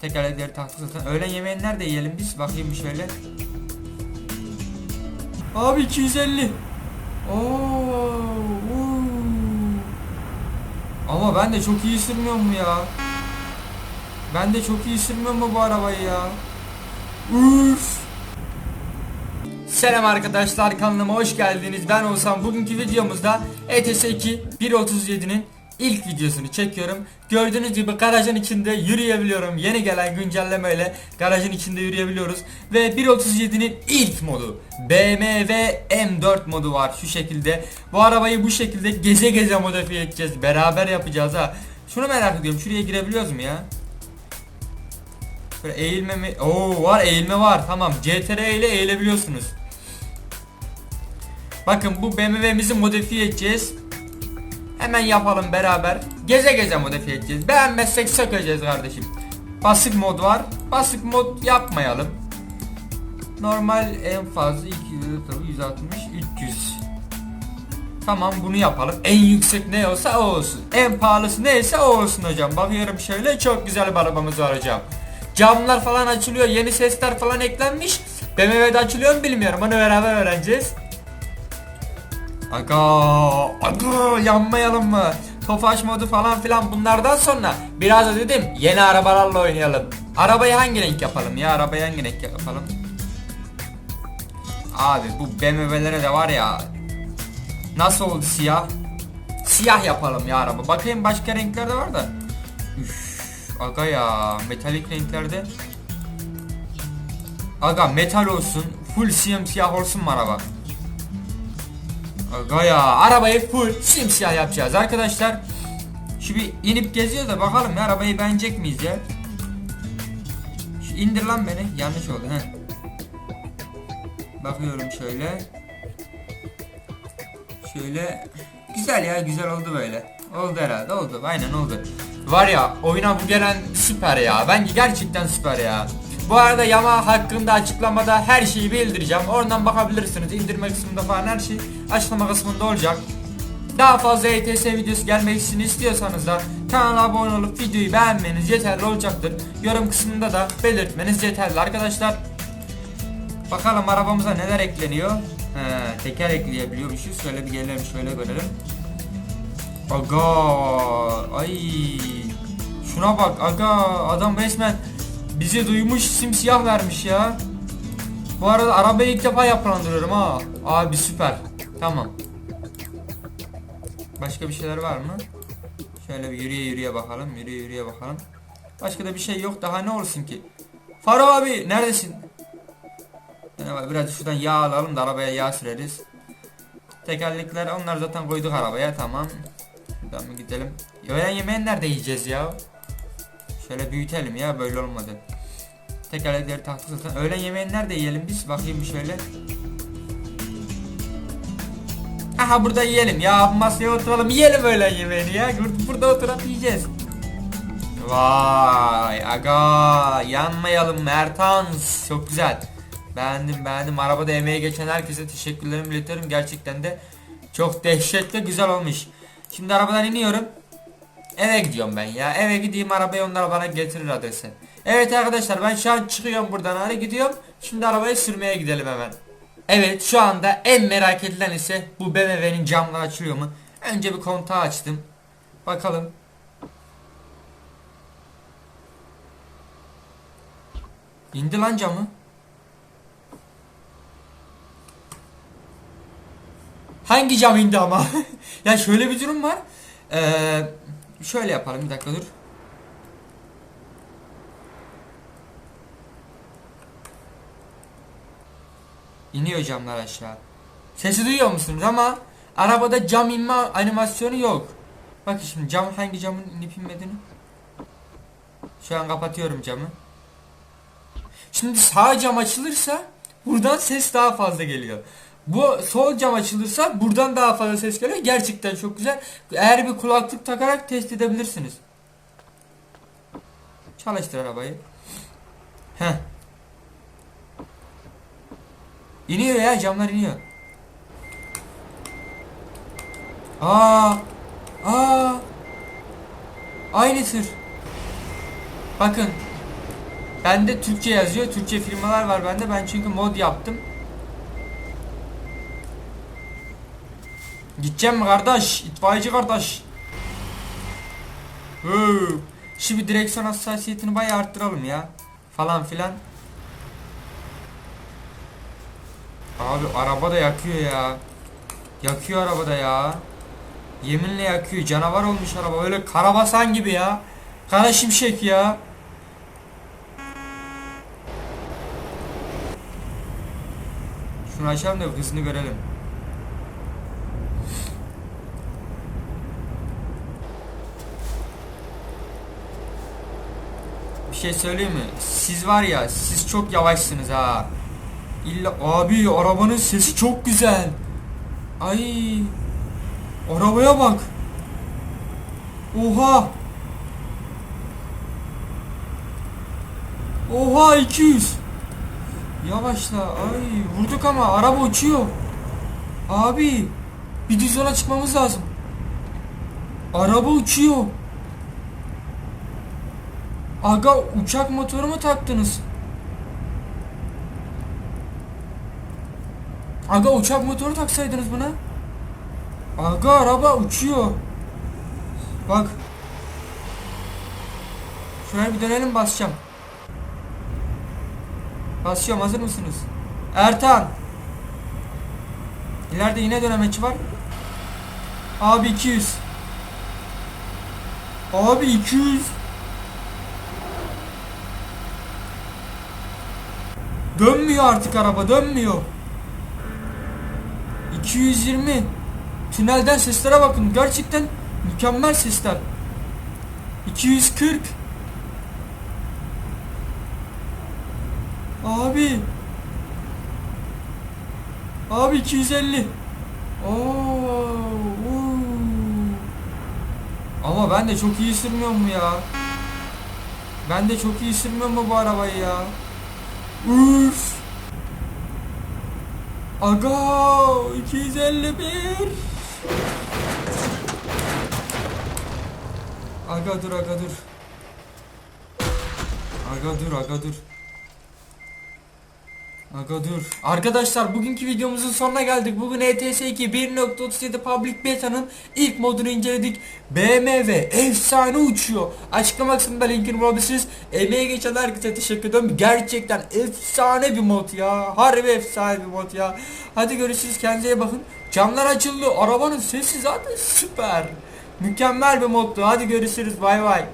Tekerlekleri taktık zaten. Öğlen yemeğini nerede yiyelim biz? Bakayım bir şöyle. Abi 250. Oo. Ama ben de çok iyi sürmüyorum ya? Ben de çok iyi sürmüyorum bu arabayı ya? Uf. Selam arkadaşlar kanalıma hoş geldiniz. Ben Oğuzhan. Bugünkü videomuzda ETS 2 1.37'nin ilk videosunu çekiyorum. Gördüğünüz gibi garajın içinde yürüyebiliyorum. Yeni gelen güncellemeyle garajın içinde yürüyebiliyoruz. Ve 1.37'nin ilk modu BMW M4 modu var şu şekilde. Bu arabayı bu şekilde geze geze modifiye edeceğiz. Beraber yapacağız ha. Şunu merak ediyorum. Şuraya girebiliyoruz mu ya? Böyle eğilme mi? Oo var eğilme var. Tamam. CTR ile eğilebiliyorsunuz. Bakın bu BMW'mizi modifiye edeceğiz. Hemen yapalım beraber. Geze geze modifiye edeceğiz. Beğenmezsek sökeceğiz kardeşim. Basık mod var. Basık mod yapmayalım. Normal en fazla 200 tabii 160 300. Tamam bunu yapalım. En yüksek ne olsa o olsun. En pahalısı neyse o olsun hocam. Bakıyorum şöyle çok güzel bir arabamız var hocam. Camlar falan açılıyor. Yeni sesler falan eklenmiş. BMW'de açılıyor mu bilmiyorum. Onu beraber öğreneceğiz. Aga, aga yanmayalım mı? Tofaş modu falan filan bunlardan sonra biraz da dedim yeni arabalarla oynayalım. Arabayı hangi renk yapalım ya? Arabayı hangi renk yapalım? Abi bu BMW'lere de var ya Nasıl oldu siyah? Siyah yapalım ya araba. Bakayım başka renkler de var da. Üf, aga ya metalik renklerde. Aga metal olsun. Full simsiyah olsun mu araba? Aga ya arabayı full simsiyah yapacağız arkadaşlar. Bir inip geziyor da bakalım ya arabayı beğenecek miyiz ya? Şu indir lan beni. Yanlış oldu he. Bakıyorum şöyle. Şöyle güzel ya güzel oldu böyle. Oldu herhalde oldu aynen oldu. Var ya oyuna bu gelen süper ya. Bence gerçekten süper ya. Bu arada Yamaha hakkında açıklamada her şeyi bildireceğim. Oradan bakabilirsiniz. İndirme kısmında falan her şey açıklama kısmında olacak. Daha fazla ETS videosu gelmesini istiyorsanız da kanala abone olup videoyu beğenmeniz yeterli olacaktır. Yorum kısmında da belirtmeniz yeterli arkadaşlar. Bakalım arabamıza neler ekleniyor. He, teker ekleyebiliyormuşuz. Şöyle bir gelelim şöyle görelim. Aga, ay. Şuna bak aga adam resmen bizi duymuş simsiyah vermiş ya. Bu arada arabayı ilk defa yapılandırıyorum ha. Abi süper. Tamam. Başka bir şeyler var mı? Şöyle bir yürüye yürüye bakalım. Yürüye yürüye bakalım. Başka da bir şey yok. Daha ne olsun ki? Faro abi neredesin? Yani biraz şuradan yağ alalım da arabaya yağ süreriz. Tekerlekler onlar zaten koyduk arabaya tamam. Şuradan mı gidelim? Öğlen yemeğini nerede yiyeceğiz ya? Şöyle büyütelim ya böyle olmadı. Tekerlekleri taktık zaten. Öğlen yemeğini nerede yiyelim biz? Bakayım bir şöyle. Aha burada yiyelim ya masaya oturalım yiyelim öğlen yemeğini ya. Burada, oturup yiyeceğiz. Vay aga yanmayalım Mertans çok güzel. Beğendim beğendim arabada emeği geçen herkese teşekkürlerimi iletiyorum gerçekten de çok dehşetle güzel olmuş. Şimdi arabadan iniyorum. Eve gidiyorum ben ya eve gideyim arabayı onlar bana getirir adrese. Evet arkadaşlar ben şu an çıkıyorum buradan hadi gidiyorum. Şimdi arabayı sürmeye gidelim hemen. Evet şu anda en merak edilen ise bu BMW'nin camları açılıyor mu? Önce bir kontağı açtım. Bakalım. İndi lan camı. Hangi cam indi ama? ya şöyle bir durum var. Ee, şöyle yapalım bir dakika dur. İniyor camlar aşağı. Sesi duyuyor musunuz ama arabada cam inme animasyonu yok. Bak şimdi cam hangi camın inip inmediğini. Şu an kapatıyorum camı. Şimdi sağ cam açılırsa buradan ses daha fazla geliyor. Bu sol cam açılırsa buradan daha fazla ses geliyor. Gerçekten çok güzel. Eğer bir kulaklık takarak test edebilirsiniz. Çalıştır arabayı. Heh. İniyor ya camlar iniyor. Aa! Aa! Aynı tır. Bakın. Bende Türkçe yazıyor. Türkçe firmalar var bende. Ben çünkü mod yaptım. Gideceğim mi kardeş? İtfaiyeci kardeş. Hı. Şimdi direksiyon hassasiyetini bayağı arttıralım ya. Falan filan. Abi araba da yakıyor ya. Yakıyor arabada ya. Yeminle yakıyor. Canavar olmuş araba. Öyle karabasan gibi ya. Kara şimşek ya. Şunu açalım da hızını görelim. Bir şey söyleyeyim mi? Siz var ya, siz çok yavaşsınız ha. İlla abi arabanın sesi çok güzel. Ay. Arabaya bak. Oha. Oha 200. Yavaşla. Ay vurduk ama araba uçuyor. Abi bir düz çıkmamız lazım. Araba uçuyor. Aga uçak motoru mu taktınız? Aga uçak motoru taksaydınız buna. Aga araba uçuyor. Bak. Şuraya bir dönelim basacağım. Basıyorum hazır mısınız? Ertan. İleride yine dönemeçi var. Abi 200. Abi 200. Dönmüyor artık araba dönmüyor. 220. Tünelden seslere bakın. Gerçekten mükemmel sesler. 240. Abi. Abi 250. Oo. Ama ben de çok iyi sürmüyorum ya? Ben de çok iyi sürmüyorum bu arabayı ya? Üf. Aga 251. Aga dur aga dur. Aga dur aga dur. Aga dur. Arkadaşlar bugünkü videomuzun sonuna geldik. Bugün ETS 2 1.37 Public Beta'nın ilk modunu inceledik. BMW efsane uçuyor. Açıklama kısmında linkini bulabilirsiniz. Emeğe geçen herkese teşekkür ederim. Gerçekten efsane bir mod ya. Harbi efsane bir mod ya. Hadi görüşürüz. Kendinize bakın. Camlar açıldı. Arabanın sesi zaten süper. Mükemmel bir moddu. Hadi görüşürüz. Bay bay.